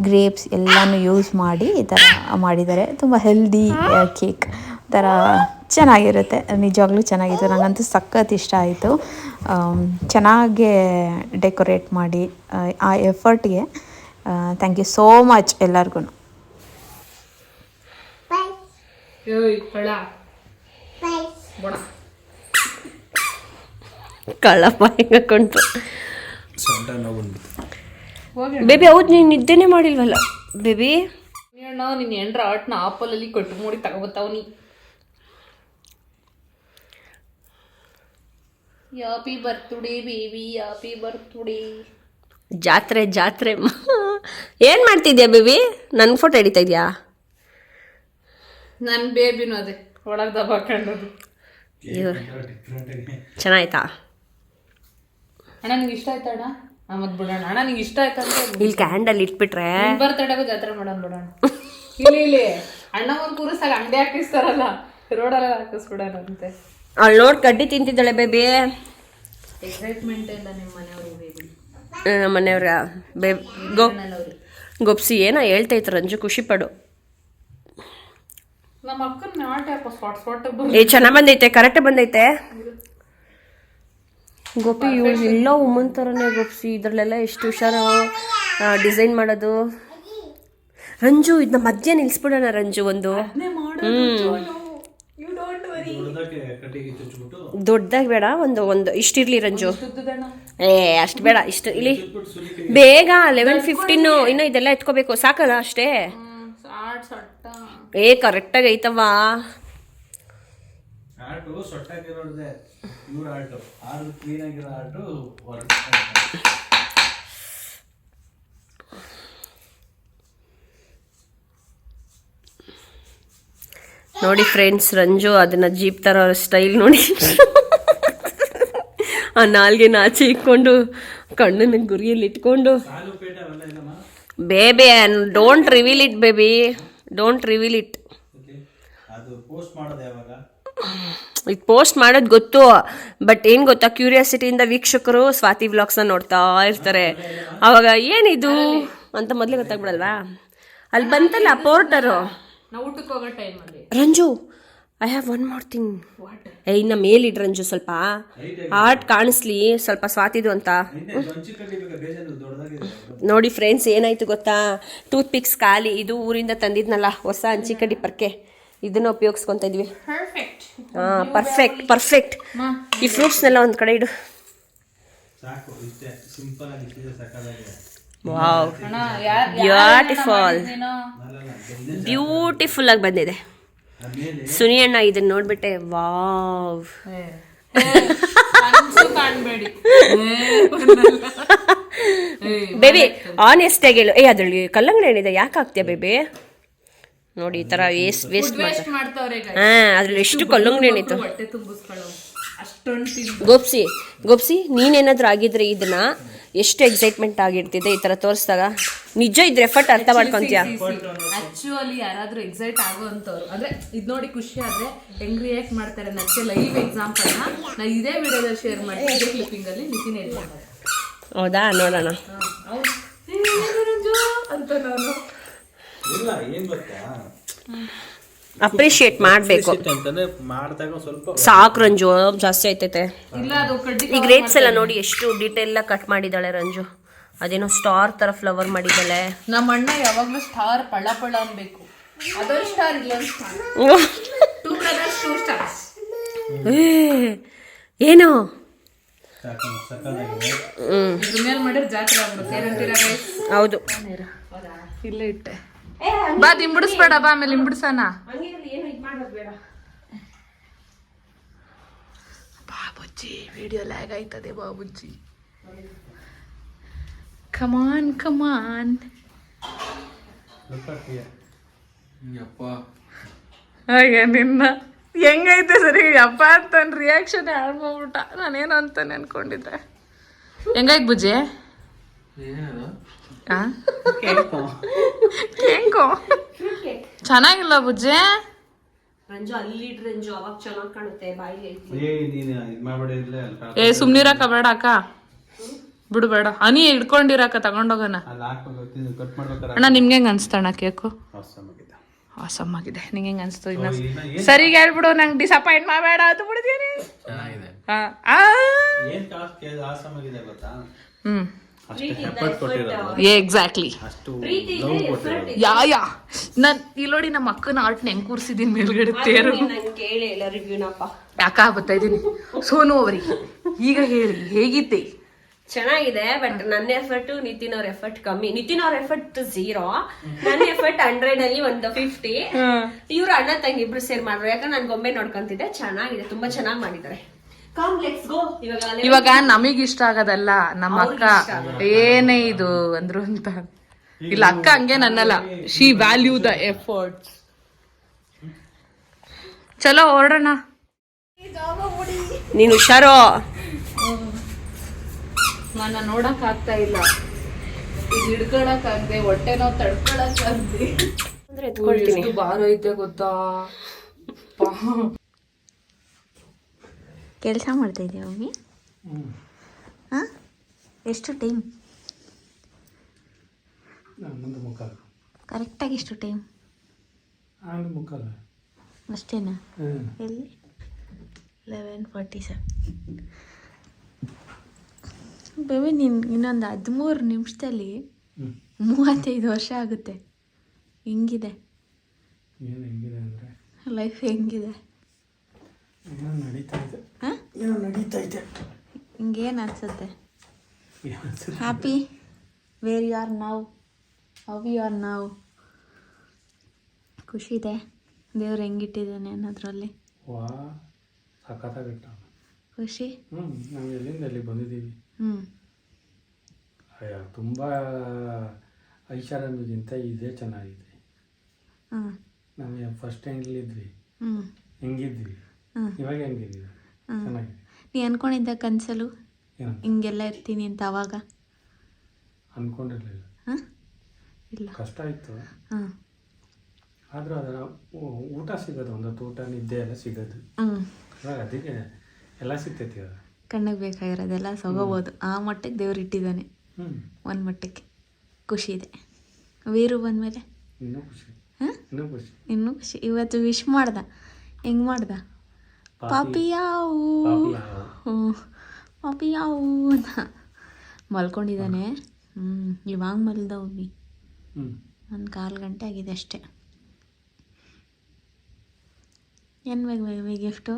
ಗ್ರೇಪ್ಸ್ ಎಲ್ಲನೂ ಯೂಸ್ ಮಾಡಿ ಈ ಥರ ಮಾಡಿದ್ದಾರೆ. ತುಂಬ ಹೆಲ್ದಿ ಕೇಕ್ ಥರ ಚೆನ್ನಾಗಿರುತ್ತೆ. ನಿಜವಾಗ್ಲೂ ಚೆನ್ನಾಗಿತ್ತು. ನನಗಂತೂ ಸಖತ್ ಇಷ್ಟ ಆಯಿತು. ಚೆನ್ನಾಗೆ ಡೆಕೋರೇಟ್ ಮಾಡಿ ಆ, ಎಫರ್ಟ್ಗೆ ಥ್ಯಾಂಕ್ ಯು ಸೋ ಮಚ್ ಎಲ್ಲರಿಗೂ ಬಡ. ಕಳ್ಳಪ್ಪ ಹೆಂಗೆ ಹಾಕೊಂಡ್ರು ಬೇಬಿ ಹೌದು ನೀನು ನಿದ್ದೆನೇ ಮಾಡಿಲ್ವಲ್ಲ? ಬೇಬಿ? ಅಣ್ಣ ನಿನ್ನ ಎಂಡ್ರ ಆಟ್ನ ಆಪಲಲ್ಲಿ ಕೊಟ್ಟು ಮೂಡಿ ತಗೋಬತ್ತಾವನಿ happy birthday baby happy birthday. ಜಾತ್ರೆ ಜಾತ್ರೆ. ಏನು ಮಾಡ್ತಿದ್ಯಾ ಬೇಬಿ? ನನ್ನ ಫೋಟೋ ಹಿಡಿತಾ ಇದೆಯಾ? ನನ್ನ ಬೇಬಿನೂ ಅದೇ. ಒಳಗೆ ದಬ್ಬಾಕೊಂಡು ಚೆನ್ನಾಯ್ತಾ? ಅಣ್ಣ ನಿಂಗೆ ಇಷ್ಟ ಆಯ್ತಾ ಅಣ್ಣ? ಆ, ಮತ್ ಬಿಡೋಣ. ಅಣ್ಣ ನಿಂಗೆ ಇಷ್ಟ ಆಯ್ತಾ ಅಂತ ಇಲ್ಲಿ ಕ್ಯಾಂಡಲ್ ಇಟ್ಬಿಟ್ರೆ. ಬರ್ತಡೇಗೂ ಜಾತ್ರೆ ಮಾಡೋಣ ಬಿಡೋಣ. ಇಲ್ಲಿ ಇಲ್ಲಿ. ಅಣ್ಣ ಒಂದು ಕೂರಿಸಾಗ ಅಂಗಡಿ ಹಾಕಿಸ್ತಾರಲ್ಲ ರೋಡಲ್ಲ ಹಾಕಿಸ್ಬಿಡೋಣ ಅಂತೆ. ಅವಳು ನೋಡಿ ಕಡ್ಡಿ ತಿಂತಿದ್ದಾಳೆ ಬೇಬಿ ಎಕ್ಸೈಟ್ಮೆಂಟ್ ಇಲ್ಲ ನಿಮ್ಮ ಮನೆಯವ್ರಿಗೆ ಬೇಬಿ ನಮ್ಮ ಮನೆಯವ್ರ. ಬೇ ಗೋ ಗೊಪ್ಸಿ ಏನೋ ಹೇಳ್ತೈತೆ ರಂಜು ಖುಷಿ ಪಡು. ನಮ್ಮ ಅಕ್ಕನ ಯಾಕೋ ಸ್ಪಾಟ್ ಸ್ಪಾಟ್ ಏ ಚೆನ್ನಾಗಿ ಬಂದೈತೆ ಕರೆಕ್ಟ್ ಬಂದೈತೆ. ಗೋಪಿ ಇವಳು ಎಲ್ಲೋ ಉಮ್ಮನ್ ಥರನೇ ಗೋಪಿಸಿ ಇದ್ರಲ್ಲೆಲ್ಲ ಎಷ್ಟು ಹುಷಾರು. ಡಿಸೈನ್ ಮಾಡೋದು. ರಂಜು ಇದನ್ನ ಮಧ್ಯ ನಿಲ್ಸ್ಬಿಡೋಣ ರಂಜು ಒಂದು. ಚುಚ್ಬಿಟ್ಟು ದೊಡ್ಡದಾಗಿ ಬೇಡ ಒಂದು ಒಂದು ಇಷ್ಟಿರ್ಲಿ ರಂಜು. ಏ ಅಷ್ಟು ಬೇಡ ಇಷ್ಟು ಇಲ್ಲಿ. ಬೇಗ ಲೆವೆನ್ ಫಿಫ್ಟೀನು ಇನ್ನು ಇದೆಲ್ಲ ಎತ್ಕೋಬೇಕು. ಸಾಕಲ್ಲ ಅಷ್ಟೇ? ಏ ಕರೆಕ್ಟಾಗಿ ಐತವ್ವ. ಸೊಟ್ಟಾಗಿರೋದೇ. ಇವ್ರ ಆಟು ಆರು ಕ್ಲೀನ್ ಆಗಿರೋ ಆಟು ನೋಡಿ ಫ್ರೆಂಡ್ಸ್ ರಂಜು ಅದನ್ನ ಜೀಪ್ ತರ ಸ್ಟೈಲ್ ನೋಡಿ. ಆ ನಾಲ್ಗೆ ನಾಚಿ ಇಟ್ಕೊಂಡು ಕಣ್ಣನ್ನ ಗುರಿಯಲ್ಲಿ ಇಟ್ಕೊಂಡು. Baby don't reveal it baby don't reveal it ಅದು ಪೋಸ್ಟ್ ಮಾಡೋದು ಯಾವಾಗ? ಈಗ ಪೋಸ್ಟ್ ಮಾಡೋದು ಗೊತ್ತು ಬಟ್ ಏನು ಗೊತ್ತಾ ಕ್ಯೂರಿಯಾಸಿಟಿಯಿಂದ ವೀಕ್ಷಕರು ಸ್ವಾತಿ ವ್ಲಾಗ್ಸ್ನ ನೋಡ್ತಾ ಇರ್ತಾರೆ ಅವಾಗ ಏನಿದು ಅಂತ ಮೊದಲೇ ಗೊತ್ತಾಗ್ಬಿಡಲ್ವಾ ಅಲ್ಲಿ ಬಂತಲ್ಲ porter Ranju I have one more thing ಏ ಇನ್ನ ಮೇಲಿಡ್ ರಂಜು ಸ್ವಲ್ಪ. ಆರ್ಟ್ ಕಾಣಿಸ್ಲಿ ಸ್ವಲ್ಪ ಸ್ವಾತಿದು ಅಂತ. ನೋಡಿ ಫ್ರೆಂಡ್ಸ್ ಏನಾಯ್ತು ಗೊತ್ತಾ? ಟೂತ್ ಪಿಕ್ಸ್ ಖಾಲಿ ಇದು ಊರಿಂದ ತಂದಿದ್ನಲ್ಲ ಹೊಸ ಹಂಚಿಕಡಿ ಪರ್ಕೆ. ಇದನ್ನ ಉಪಯೋಗಿಸ್ಕೊಂತ ಇದ್ವಿ. ಪರ್ಫೆಕ್ಟ್ ಹಾ ಪರ್ಫೆಕ್ಟ್ ಪರ್ಫೆಕ್ಟ್ ಈ ಫ್ರೂಟ್ಸ್ನೆಲ್ಲ ಒಂದು ಕಡೆ ಇಡು. ಸಾಕು ಇಷ್ಟೇ. ಸಿಂಪಲ್ ಆಗಿ ಇಷ್ಟಿದೆ ಸಾಕಾಗಿದೆ ವಾವ್ ಬ್ಯೂಟಿಫುಲ್ ಬ್ಯೂಟಿಫುಲ್ ಆಗಿ ಬಂದಿದೆ. ಸುನಿ ಅಣ್ಣ ಇದನ್ನ ನೋಡ್ಬಿಟ್ಟೆ ವಾವ್. ಬೇಬಿ ಆನೆಸ್ಟ್ ಆಗಿ ಹೇಳು. ಏ ಅದ್ರಲ್ಲಿ ಕಲ್ಲಂಗಡಿ ಏನಿದೆ? ಯಾಕೆ ಆಗ್ತೀಯ ಬೇಬಿ ನೋಡಿ ಈ ತರ ವೇಸ್ಟ್ ವೇಸ್ಟ್ ಮಾಡ್ತಾರೆ. ಹಾ ಅದ್ರಲ್ಲಿ ಎಷ್ಟು ಕಲ್ಲಂಗಡಿ ಏನಿತ್ತು ಗೋಪ್ಸಿ ಗೋಪ್ಸಿ ನೀನೇನಾದರೂ ಆಗಿದ್ರೆ ಇದನ್ನ ಎಷ್ಟು ಎಕ್ಸೈಟ್ಮೆಂಟ್ ಆಗಿರ್ತಿದೆ ಈ ತರ ತೋರಿಸಿದಾಗ? ನಿಜ ಇದ್ರ ಎಫರ್ಟ್ ಅರ್ಥ ಮಾಡ್ಕೊಂತೀಯ? ಆಕ್ಚುಲಿ ಯಾರಾದ್ರೂ ಎಕ್ಸೈಟ್ ಆಗೋಂಥವ್ರು ಅಂದ್ರೆ ಇದ್ ನೋಡಿ ಖುಷಿ ಆದ್ರೆ ಹೆಂಗ್ ರಿಯಾಕ್ಟ್ ಮಾಡ್ತಾರೆ ನನಗೆ ಲೈವ್ ಎಕ್ಸಾಂಪಲ್ ನಾ ಇದೇ ವಿಡಿಯೋದಲ್ಲಿ ಶೇರ್ ಮಾಡ್ತೀನಿ. ಇದೇ ಕ್ಲಿಪ್ಪಿಂಗ್ ಅಲ್ಲಿ ನಿತಿನ್ ಹೇಳ್ತಾರೆ ಹೌದಾ? ನೋಡೋಣ. ಅಂತ ನಾನು. ಇಲ್ಲ ಏನ್ ಗೊತ್ತಾ? ಅಪ್ರಿಶಿಯೇಟ್ ಮಾಡಬೇಕು. ಅಂತಂದ್ರೆ ಮಾಡಿದಾಗ ಸ್ವಲ್ಪ ಸಾಕು ರಂಜು ಜಾಸ್ತಿ ಆಯ್ತೈತೆ. ಇಲ್ಲ ಅದು ಕಡ್ಡಿ ಈ ಗ್ರೇಪ್ಸ್ ಎಲ್ಲ ನೋಡಿ ಎಷ್ಟು ಡೀಟೇಲ್ ಕಟ್ ಮಾಡಿದ್ದಾಳೆ ರಂಜು. ಅದೇನೋ ಸ್ಟಾರ್ ತರ ಫ್ಲವರ್ ಮಾಡಿದ್ದಾಳೆ. ನಮ್ಮ ಅಣ್ಣ ಯಾವಾಗಲೂ ಸ್ಟಾರ್ ಪಳ ಪಳ ಅನ್ಬೇಕು ಅದೊಂದು ಸ್ಟಾರ್ ಇಲ್ಲೊಂದು star two brothers two stars ಏನು? ಹ್ಮ್. ಇದ್ರ ಮೇಲೆ ಮಾಡಿದ್ರೆ ಜಾತ್ರೆ ಆಗ್ಬಿಡುತ್ತೆ? ಹೌದು? ಇಲ್ಲೇ ಇಟ್ಟೆ. ಬಾ ದಿಂಬಿಡಿಸ್ಬೇಡ ಬಾ ಆಮೇಲೆ ಹಿಂಬಿಡ್ಸಣ ಬಾ ಬೊಜ್ಜ ಬುಜ್ಜಿ ವಿಡಿಯೋ ಲ್ಯಾಗ್ ಆಯ್ತದೆ ಬಾ ಬುಜ್ಜಿ. ಕಮಾನ್ ಕಮಾನ್ ಯಪ್ಪ ಹಾಗೆ ನಿನ್ನ. ಹೆಂಗೈತೆ ಸರಿ ಅಪ್ಪ ಅಂತ ರಿಯಾಕ್ಷನ್ ಮಾಡ್ಬಿಟ್ಟ ನಾನೇನು ಅಂತ ಅನ್ಕೊಂಡಿದ್ದೆ ಹೆಂಗಾಯ್ತು ಬುಜ್ಜಿ? ಕೇಂಕೋ ಚೆನ್ನಾಗಿಲ್ಲ ಬುಜ್ಜೆ? ರಂಜು ಅಲ್ಲಿ ರಂಜು ಅವಾಗ ಚೆನ್ನಾಗಿ ಕಾಣುತ್ತೆ ಬಾಯಿಗೆ ಏ ನೀನು ಇದು ಮಾಡ್ಬೇಡಿ ಇರ್ಲೇ ಏ ಸುಮ್ನಿರಕ್ಕ ಬೇಡ ಅಕ್ಕ. ಬಿಡು ಬೇಡ ಹನಿ ಹಿಡ್ಕೊಂಡಿರಕ್ಕ ತಗೊಂಡೋಗೋಣ ಅಲ್ಲಿ ಹಾಕ್ಬೇಕು ಕಟ್ ಮಾಡ್ಬೇಕಾರೆ ಅಣ್ಣ ನಿಮ್ಗೆ ಹೆಂಗ್ ಅನ್ಸ್ತಣ್ಣ ಕೇಕು? ಆಸಮ್ ಆಗಿದೆ ನಿಂಗೆ ಹೆಂಗ ಅನ್ಸ್ತು ಇನ್ನ? ಸರಿ ಇನ್ನ ಸರಿಗೆ ಹೇಳ್ಬಿಡು ನಂಗೆ ಡಿಸಪಾಯಿಂಟ್ ಮಾಡಬೇಡ ಅದು ಬಿಡ್ತೀನಿ. ಹ್ಮ್. ಎಕ್ಸಾಕ್ಟ್ಲಿ ಯಾ ಯಾ ನನ್ ಇಲ್ಲಿ ನೋಡಿ ನಮ್ಮ ಅಕ್ಕನ ಆರ್ಟ್ ಹೆಂಗ್ ಕೂರ್ಸಿದೀನಿ ಮೇಲ್ಗಡೆ ತೇರು. ಯಾಕ ಬರ್ತಾ ಇದೀನಿ? ಸೋನು ಅವರಿಗೆ. ಈಗ ಹೇಳಿ ಹೇಗಿದ್ದೆ? ಚೆನ್ನಾಗಿದೆ ಬಟ್ ನನ್ನ ಎಫರ್ಟ್ ನಿತಿನ್ ಅವ್ರ ಎಫರ್ಟ್ ಕಮ್ಮಿ. ನಿತಿನ್ ಅವ್ರ ಎಫರ್ಟ್ ಝೀರೋ ನನ್ನ ಎಫರ್ಟ್ ಹಂಡ್ರೆಡ್ ಅಲ್ಲಿ ಒಂದು ಫಿಫ್ಟಿ ಇವ್ರು ಅಣ್ಣ ತಂಗಿ ಇಬ್ರು ಸೇರ್ ಮಾಡ್ರು. ಯಾಕಂದ್ರೆ ನಾನು ಗೊಂಬೆ ನೋಡ್ಕೊಂತಿದ್ದೆ. ಚೆನ್ನಾಗಿದೆ ತುಂಬಾ ಚೆನ್ನಾಗಿ ಮಾಡಿದ್ದಾರೆ. ಇವಾಗ ನಮಗ್ ಇಷ್ಟ ಆಗದಲ್ಲ ನಮ್ಮ ಅಕ್ಕ. ಏನೇ ಇದು ಅಂದ್ರು ಅಂತ. ಇಲ್ಲ ಅಕ್ಕ ಹಂಗೆ ನನ್ನಲ್ಲ. ಶಿ ವ್ಯಾಲ್ಯೂ ದ ಎಫರ್ಟ್ ಚಲೋ ಹೊರಡೋಣ. ನೀನು ಹುಷಾರೋ. ನನ್ನ ನೋಡಕ್ ಆಗ್ತಾ ಇಲ್ಲ. ಇದು ಹಿಡ್ಕೊಳಕ್ ಆಗದೆ ಹೊಟ್ಟೆ ನೋವು ತಡ್ಕೊಳಕ್ ಆಗದೆ ಅಂದ್ರೆ ಎಷ್ಟು ಐತೆ ಗೊತ್ತಾ? ಕೆಲಸ ಮಾಡ್ತಾ ಇದೆಯಾ ಮಮ್ಮಿ ಹಾಂ? ಎಷ್ಟು ಟೈಮ್? ಕರೆಕ್ಟಾಗಿ ಎಷ್ಟು ಟೈಮ್? ಅಷ್ಟೇನಾ? ಎಲ್ಲಿ? ಲೆವೆನ್ ಫಾರ್ಟಿ ಸೆವೆನ್ ಬೇಬಿ ನಿನ್ ಇನ್ನೊಂದು ಹದಿಮೂರು ನಿಮಿಷದಲ್ಲಿ ಮೂವತ್ತೈದು ವರ್ಷ ಆಗುತ್ತೆ. ಹೆಂಗಿದೆ? ಲೈಫ್ ಹೆಂಗಿದೆ? ನಡೀತಾ ಇದೆ. ಹಾಂ? ಹಿಂಗೇನು ಅನ್ಸುತ್ತೆ? ಹ್ಯಾಪಿ ವೇರ್ ಯು ಆರ್ ನಾವು ಹವ್ ಯು ಆರ್ ನಾವು ಖುಷಿ ಇದೆ. ದೇವ್ರು ಹೆಂಗಿಟ್ಟಿದ್ದಾನೆ ಅನ್ನೋದ್ರಲ್ಲಿ. ಸಖತ್ತಾಗಿಟ್ಟ ಖುಷಿ? ಹ್ಞೂ ನಾವು ಎಲ್ಲಿಂದ ಅಲ್ಲಿ ಬಂದಿದ್ದೀವಿ ಹ್ಞೂ ಅಯ್ಯ ತುಂಬ ಐಷಾರಾಮಿಗಿಂತ ಇದೇ ಚೆನ್ನಾಗಿದೆ. ಹ್ಞೂ ನಾವು ಫಸ್ಟ್ ಹೆಂಗಿದ್ವಿ ಹೆಂಗಿದ್ವಿ. ಇವಾಗ ಚೆನ್ನಾಗಿದೆ ನೀ ಅನ್ಕೊಂಡಿದ್ದ ಕನಸಲು? ಏನು? ಹಿಂಗೆಲ್ಲ ಇರ್ತೀನಿ ಅಂತ ಅವಾಗ? ಅನ್ಕೊಂಡಿರ್ಲಿಲ್ಲ. ಹಾಂ? ಇಲ್ಲ. ಕಷ್ಟ ಇತ್ತು. ಹಾಂ. ಆದರೂ ಅದರ ಊ- ಊಟ ಸಿಗೋದು ಒಂದೊತ್ತು ಊಟ ನಿದ್ದೆ ಎಲ್ಲ ಸಿಗೋದು. ಹ್ಞೂ ಇವಾಗ ಅದಕ್ಕೆ ಎಲ್ಲ ಸಿಗ್ತೈತಿ ಅದು ಕಣ್ಣಿಗೆ ಬೇಕಾಗಿರೋದೆಲ್ಲ ಸಗೋಬೋದು. ಆ ಮಟ್ಟಕ್ಕೆ ದೇವ್ರು ಇಟ್ಟಿದ್ದಾನೆ. ಹ್ಞೂ ಒಂದು ಮಟ್ಟಕ್ಕೆ. ಖುಷಿ ಇದೆ. ವೀರು ಬಂದಮೇಲೆ? ಇನ್ನೂ ಖುಷಿ. ಹಾಂ? ಇನ್ನೂ ಖುಷಿ. ಇನ್ನೂ ಖುಷಿ. ಇವತ್ತು ವಿಶ್ ಮಾಡ್ದ? ಹೆಂಗೆ ಮಾಡ್ದ? ಪಾಪಿ ಯಾವು ಪಾಪಿ ಯಾವ ಹ್ಞೂ ಪಾಪಿ ಯಾವು ಅಂತ ಮಲ್ಕೊಂಡಿದ್ದಾನೆ. ಹ್ಞೂ ಇವಾಗ ಮಲ್ದ ಒಮ್ಮಿ ಹ್ಞೂ ಒಂದು ಕಾಲು ಗಂಟೆ ಆಗಿದೆ ಅಷ್ಟೇ. ಏನು ಬೇಕು ಬೇಗ ಗಿಫ್ಟು?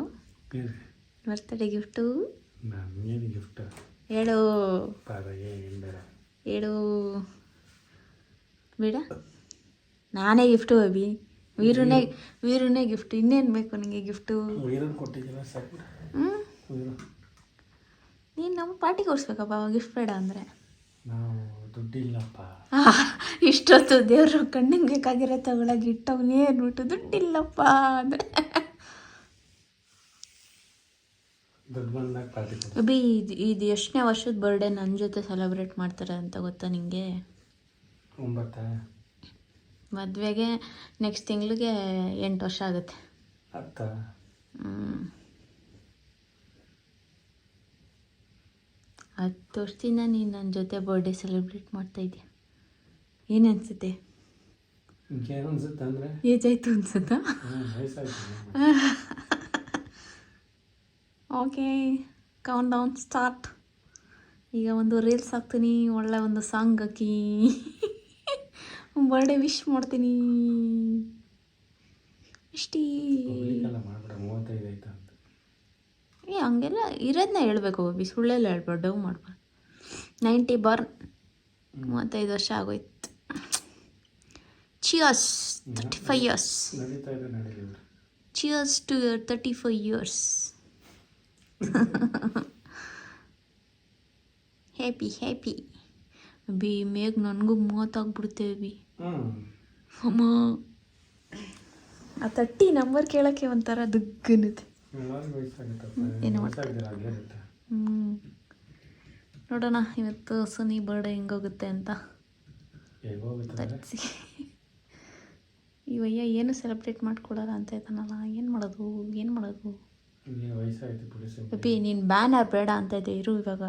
Birthday gift? ಗಿಫ್ಟ್? ಹೇಳು. ಹೇಳು. ಬೇಡ? ನಾನೇ ಗಿಫ್ಟು ಅಭಿ. ವೀರುನೇ ವೀರುನೇ ಗಿಫ್ಟ್ ಇನ್ನೇನು ಬೇಕು ನಿಮಗೆ ಗಿಫ್ಟು ನೀನು ನಮ್ಮ ಪಾರ್ಟಿ ಕೊಡಿಸ್ಬೇಕಪ್ಪ ಗಿಫ್ಟ್ ಬೇಡ ಅಂದರೆ. ದುಡ್ಡಿಲ್ಲಪ್ಪ. ಇಷ್ಟೊತ್ತು ದೇವರು ಕಣ್ಣಿಗೆ ಬೇಕಾಗಿರೋ ತಗೊಳಗೆ ಇಟ್ಟವನೇ ಬಿಟ್ಟು ದುಡ್ಡಿಲ್ಲಪ್ಪ ಅಂದರೆ. ಅಭಿ ಇದು ಇದು ಎಷ್ಟನೇ ವರ್ಷದ ಬರ್ಡೇ ನನ್ನ ಜೊತೆ ಸೆಲೆಬ್ರೇಟ್ ಮಾಡ್ತಾರೆ ಅಂತ ಗೊತ್ತಾ ನಿಮಗೆ ಒಂಬತ್ತಾ? ಮದುವೆಗೆ ನೆಕ್ಸ್ಟ್ ತಿಂಗಳಿಗೆ ಎಂಟು ವರ್ಷ ಆಗುತ್ತೆ. ಹತ್ತ ವರ್ಷದಿಂದ ನೀನು ನನ್ನ ಜೊತೆ ಬರ್ಡೇ ಸೆಲೆಬ್ರೇಟ್ ಮಾಡ್ತಾ ಇದೀಯ? ಏನು ಅನಿಸುತ್ತೆ? ಏನು ಅನ್ಸುತ್ತೆ ಓಕೆ ಕೌಂಟ್ ಡೌನ್ ಸ್ಟಾರ್ಟ್ ಈಗ ಒಂದು ರೀಲ್ಸ್ ಹಾಕ್ತೀನಿ ಒಳ್ಳೆ ಒಂದು ಸಾಂಗ್ ಹಾಕಿ. ಬರ್ಡೇ ವಿಶ್ ಮಾಡ್ತೀನಿ. ಇಷ್ಟೀ. ಏ ಹಂಗೆಲ್ಲ ಇರೋದನ್ನ ಹೇಳ್ಬೇಕು ಬಿ ಸುಳ್ಳೆಲ್ಲ ಹೇಳ್ಬಾರ್ದು ಡವ್ ಮಾಡ್ಬಾರ್ದು ನೈಂಟಿ ಬಾರ್ ಮೂವತ್ತೈದು ವರ್ಷ ಆಗೋಯ್ತು. Cheers thirty five years cheers to your thirty five years happy happy B ಮೇಗ್ ನನಗೂ ಮೂವತ್ತಾಗ್ಬಿಡುತ್ತೆ ಬಿ ಅಮ್ಮ. ಆ ತಟ್ಟಿ ನಂಬರ್ ಕೇಳೋಕ್ಕೆ ಒಂಥರ ದುಗ್ಗನ್ನುತ್ತೆ ಏನು ಹಾಗೆ ಹ್ಞೂ ನೋಡೋಣ ಇವತ್ತು ಸುನಿ ಬರ್ಡೇ ಹೆಂಗೋಗುತ್ತೆ ಅಂತ. ಈ ಇವಯ್ಯ ಏನು ಸೆಲೆಬ್ರೇಟ್ ಮಾಡ್ಕೊಡಲ್ಲ ಅಂತ ಇದ್ದಾನಲ್ಲ ಏನು ಮಾಡೋದು ಏನು ಮಾಡೋದು? ಪಿ ನೀನು ಬ್ಯಾನರ್ ಬೇಡ ಅಂತ ಇದೆ ಇರು ಇವಾಗ.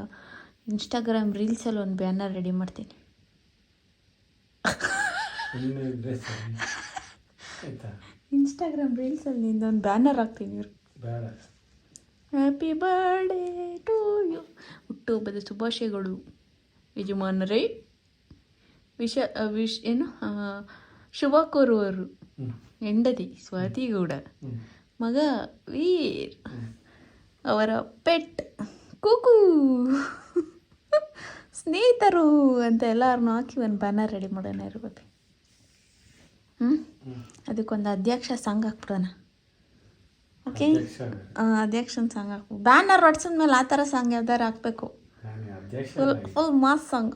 ಇನ್ಸ್ಟಾಗ್ರಾಮ್ ರೀಲ್ಸಲ್ಲಿ ಒಂದು ಬ್ಯಾನರ್ ರೆಡಿ ಮಾಡ್ತೀನಿ. ಸುಮ್ಮನೆ ಇದ್ರೆ ಸರಿ ಇನ್ನೊಂದು ಇನ್ಸ್ಟಾಗ್ರಾಮ್ ರೀಲ್ಸಲ್ಲಿ ನಿಂದೊಂದು ಬ್ಯಾನರ್ ಹಾಕ್ತೀನಿ ಇವ್ರು. ಬೇಡ ಹ್ಯಾಪಿ ಬರ್ಡೇ ಟು ಯು ಹುಟ್ಟುಹಬ್ಬದ ಶುಭಾಶಯಗಳು. ಯಜಮಾನರೇ ವಿಷ ವಿಶ್ ಏನು ಶುಭ ಕೋರುವರು ಹೆಂಡತಿ ಸ್ವಾತಿ ಗೌಡ. ಮಗ ವೀರ್. ಅವರ ಪೆಟ್ ಕುಕು. ಸ್ನೇಹಿತರು ಅಂತ ಎಲ್ಲರನ್ನೂ ಹಾಕಿ ಒಂದು ಬ್ಯಾನರ್ ರೆಡಿ ಮಾಡೋಣ ಇರ್ಬೇಕು. ಅದಕ್ಕೊಂದು ಅಧ್ಯಕ್ಷ ಸಾಂಗ್ ಹಾಕ್ಬಿಡೋಣ. ಓಕೆ ಅಧ್ಯಕ್ಷ ಅಧ್ಯಕ್ಷನ್ ಸಾಂಗ್ ಹಾಕ್ಬೇಕು ಬ್ಯಾನರ್ ಹೊಡ್ಸಿದ್ಮೇಲೆ ಆ ಥರ ಸಾಂಗ್ ಯಾವ್ದಾರು ಹಾಕ್ಬೇಕು. ಫುಲ್ ಫುಲ್ ಮಾಸ್ ಸಾಂಗ್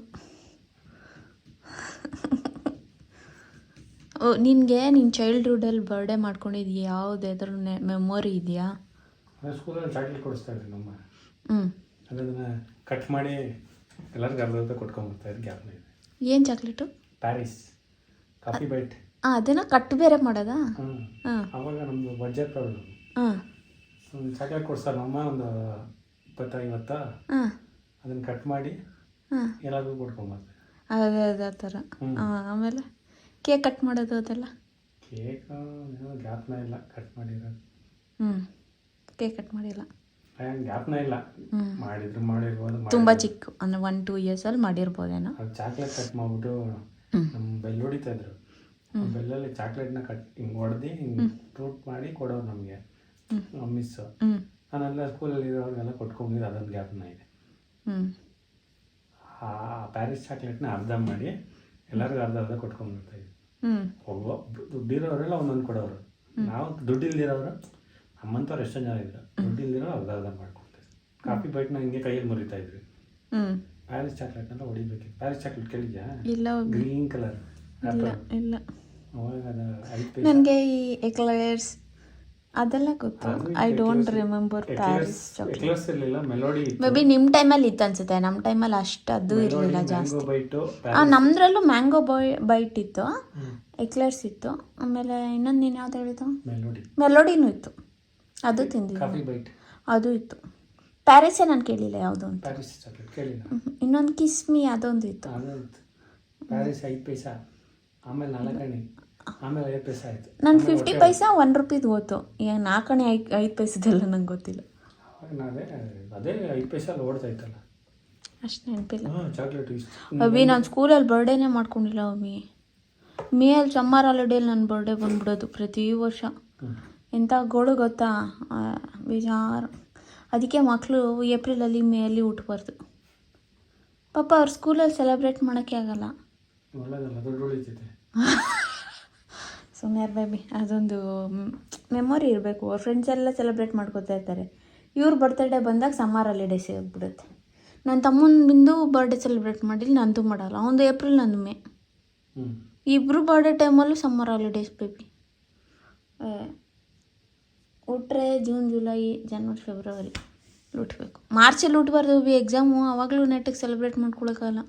ಓ ನಿನಗೆ ನಿನ್ನ ಚೈಲ್ಡ್ಹುಡಲ್ಲಿ ಬರ್ಡೇ ಮಾಡ್ಕೊಂಡಿದ್ಯಾ ಯಾವುದಾದ್ರೂ ಮೆಮೊರಿ ಇದೆಯಾ? ಸ್ಕೂಲಲ್ಲಿ ಚಾಕ್ಲೇಟ್ ಕೊಡಿಸ್ತಾ ಇದ್ರಿ ನಮ್ಮ. ಹ್ಞೂ ಅದನ್ನು ಕಟ್ ಮಾಡಿ ಎಲ್ಲರಿಗೂ ಅರ್ಧ ಅರ್ಧ ಕೊಟ್ಕೊಂಡ್ಬರ್ತಾ ಗ್ಯಾಪ್ನ ಏನು ಚಾಕ್ಲೇಟು ಪ್ಯಾರಿಸ್ ಕಾಫಿ ಬೈಟ್ ಅದನ್ನು ಕಟ್ ಬೇರೆ ಮಾಡೋದಾ? ಹಾಂ. ಆವಾಗ ನಮ್ಮದು ಬಡ್ಜೆಟ್ ಪ್ರಾಬ್ಲಮ್ ಹಾಂ. ಒಂದು ಚಾಕ್ಲೇಟ್ ಕೊಡ್ಸ್ತಾರೆ ನಮ್ಮ ಒಂದು ಇಪ್ಪತ್ತೈವತ್ತ ಹಾಂ. ಅದನ್ನು ಕಟ್ ಮಾಡಿ ಹಾಂ. ಎಲ್ಲರಿಗೂ ಕೊಟ್ಕೊಂಬರ್ತಾರೆ ಅದೇ ಅದೇ ಆ ಥರ ಹಾಂ ಆಮೇಲೆ ಕೇಕ್ ಕಟ್ ಮಾಡೋದು ಅದೆಲ್ಲ? ಕೇಕ್ ಗ್ಯಾಪ್ನ ಇಲ್ಲ ಕಟ್ ಮಾಡಿರೋದು. ಹ್ಞೂ ಕೇಕ್ ಕಟ್ ಮಾಡಿಲ್ಲ. ಗ್ಯಾಪ್ನ ಇಲ್ಲ. ಮಾಡಿದ್ರು ಮಾಡಿರ್ಬೋದು ತುಂಬ ಚಿಕ್ಕ. ಅಂದರೆ ಒನ್ ಟೂ ಇಯರ್ಸಲ್ಲಿ ಮಾಡಿರ್ಬೋದೇನೋ. ಚಾಕ್ಲೇಟ್ ಕಟ್ ಮಾಡ್ಬಿಟ್ಟು ನಮ್ಮ ಬೆಲ್ಲ ಹೊಡಿತಾ ಇದ್ರು. ಆ ಬೆಲ್ಲಲ್ಲಿ ಚಾಕ್ಲೇಟ್ನ ಕಟ್ ಹಿಂಗೆ ಹೊಡೆದು ಹಿಂಗೆ ಟ್ರೂಟ್ ಮಾಡಿ ಕೊಡೋರು ನಮಗೆ. ಮಿಸ್ಸು ಹ್ಞೂ ನಾನೆಲ್ಲ ಸ್ಕೂಲಲ್ಲಿ ಇರೋರಿಗೆಲ್ಲ ಕೊಟ್ಕೊಂಡಿದ್ದು ಅದೊಂದು ಗ್ಯಾಪ್ನ ಇದೆ. ಆ ಪ್ಯಾರಿಸ್ ಚಾಕ್ಲೇಟ್ನ ಅರ್ಧ ಮಾಡಿ ಎಲ್ಲರಿಗೂ ಅರ್ಧ ಅರ್ಧ ಕೊಟ್ಕೊಂಡ್ಬಿಡ್ತಾ ಇದ್ವಿ. ಒಬ್ಬ ದುಡ್ಡಿರೋರೆಲ್ಲ ಒಂದೊಂದು ಕೊಡೋರು. ನಾವು ದುಡ್ಡಿಲ್ದಿರೋರು ನಮ್ಮಂಥವ್ರು ಎಷ್ಟೊಂದು ಜನ ಇದ್ರು. ದುಡ್ಡಿಲ್ದಿರೋ ಅರ್ಧ ಅರ್ಧ ಮಾಡ್ಕೊಡ್ತೀವಿ ಕಾಫಿ ಬೈಟ್ನ ಹಿಂಗೆ ಕೈಯಲ್ಲಿ ಮುರಿತಾ ಇದ್ವಿ. ಪ್ಯಾರಿಸ್ ಚಾಕ್ಲೇಟ್ನೆಲ್ಲ ಹೊಡಿಬೇಕಿತ್ತು. Paris chocolate ಕೇಳಿದ್ಯಾ? Green colour. ಇಲ್ಲ. ನನಗೆ ಈ ಎಕ್ಲೇರ್ಸ್ ಅದೆಲ್ಲ ಗೊತ್ತು. I don't remember Paris chocolate maybe ನಿಮ್ಮ ಟೈಮಲ್ಲಿ ಇತ್ತು. ಅನ್ಸುತ್ತೆ. ನಮ್ಮ ಟೈಮಲ್ಲಿ ಅಷ್ಟು ಅದು ಇರಲಿಲ್ಲ ಜಾಸ್ತಿ. ನಮ್ದ್ರಲ್ಲೂ ಹಾಂ ನಮ್ಮದ್ರಲ್ಲೂ ಮ್ಯಾಂಗೋ ಬಾಯ್ ಬೈಟ್ ಇತ್ತು. ಎಕ್ಲೇರ್ಸ್ ಇತ್ತು. ಆಮೇಲೆ ಇನ್ನೊಂದು ನೀನು ಯಾವ್ದು ಹೇಳಿದ್ದು? ಮೆಲೋಡಿ ಮೆಲೋಡಿನೂ ಇತ್ತು. ಅದು ತಿಂದಿದ್ದು. ಅದು ಇತ್ತು. ಪ್ಯಾರಿಸೇ ನಾನು ಕೇಳಿಲ್ಲ ಯಾವುದು ಅಂತ. ಇನ್ನೊಂದು ಕಿಸ್ಮಿ ಅದೊಂದು ಇತ್ತು. ಆಮೇಲೆ ಆಮೇಲೆ ಐದು ಪೈಸಾ ಆಯಿತು. ನಾನು ಫಿಫ್ಟಿ ಪೈಸಾ ಒನ್ ರುಪೀದು ಗೊತ್ತು. ಈಗ ನಾಲ್ಕಣೆ ಐದು ಐದು ಪೈಸದೆಲ್ಲ ನಂಗೆ ಗೊತ್ತಿಲ್ಲ. ಅದೇ ಐದು ಪೈಸಾ ಅಲ್ಲಿ ಓಡ್ತಾ ಇತ್ತಲ್ಲ. ಅಷ್ಟು ನೆನಪಿಲ್ಲ. ಹಾಂ ಚಾಕ್ಲೇಟ್ ಇಷ್ಟು. ಅವಿ ನಾನು ಸ್ಕೂಲಲ್ಲಿ ಬರ್ಡೇನೇ ಮಾಡ್ಕೊಂಡಿಲ್ಲ ಅಭಿ ಮೇ ಅಲ್ಲಿ ಸಮ್ಮರ್ ಹಾಲಿಡೇಲಿ ನನ್ನ ಬರ್ಡೇ ಬಂದ್ಬಿಡೋದು ಪ್ರತಿ ವರ್ಷ. ಎಂಥ ಗೋಳು ಗೊತ್ತಾ? ಬೇಜಾರು. ಅದಕ್ಕೆ ಮಕ್ಕಳು ಏಪ್ರಿಲಲ್ಲಿ ಮೇಯಲ್ಲಿ ಹುಟ್ಟಬಾರ್ದು ಪಾಪ ಅವ್ರ ಸ್ಕೂಲಲ್ಲಿ ಸೆಲೆಬ್ರೇಟ್ ಮಾಡೋಕ್ಕೆ ಆಗಲ್ಲ. ಸುಮ್ಮನೆ ಬೇಬಿ ಅದೊಂದು ಮೆಮೊರಿ ಇರಬೇಕು. ಅವ್ರ ಫ್ರೆಂಡ್ಸ್ ಎಲ್ಲ ಸೆಲೆಬ್ರೇಟ್ ಮಾಡ್ಕೋತಾ ಇರ್ತಾರೆ. ಇವ್ರ ಬರ್ತ್ಡೇ ಬಂದಾಗ ಸಮ್ಮರ್ ಹಾಲಿಡೇ ಸೇರ್ಬಿಡುತ್ತೆ ನನ್ನ ತಮ್ಮನ ಬಿಂದು ಬರ್ಡೇ ಸೆಲೆಬ್ರೇಟ್ ಮಾಡಿಲ್ಲ ನಂದು ಮಾಡಲ್ಲ. ಒಂದು ಏಪ್ರಿಲ್ ನಂದು ಮೇ ಇಬ್ಬರು ಬರ್ಡೇ ಟೈಮಲ್ಲೂ ಸಮ್ಮರ್ ಹಾಲಿಡೇಸ್ ಬೇಬಿ ಹುಟ್ರೆ ಜೂನ್ ಜುಲೈ ಜನವರಿ ಫೆಬ್ರವರಿ ಲೂಟ್ಬೇಕು. ಮಾರ್ಚಲ್ಲಿ ಹುಟ್ಟಬಾರ್ದು ಬಿ ಎಕ್ಸಾಮು ಆವಾಗಲೂ ನೆಟ್ಟಿಗೆ ಸೆಲೆಬ್ರೇಟ್ ಮಾಡ್ಕೊಳಕ್ಕಾಗಲ್ಲ.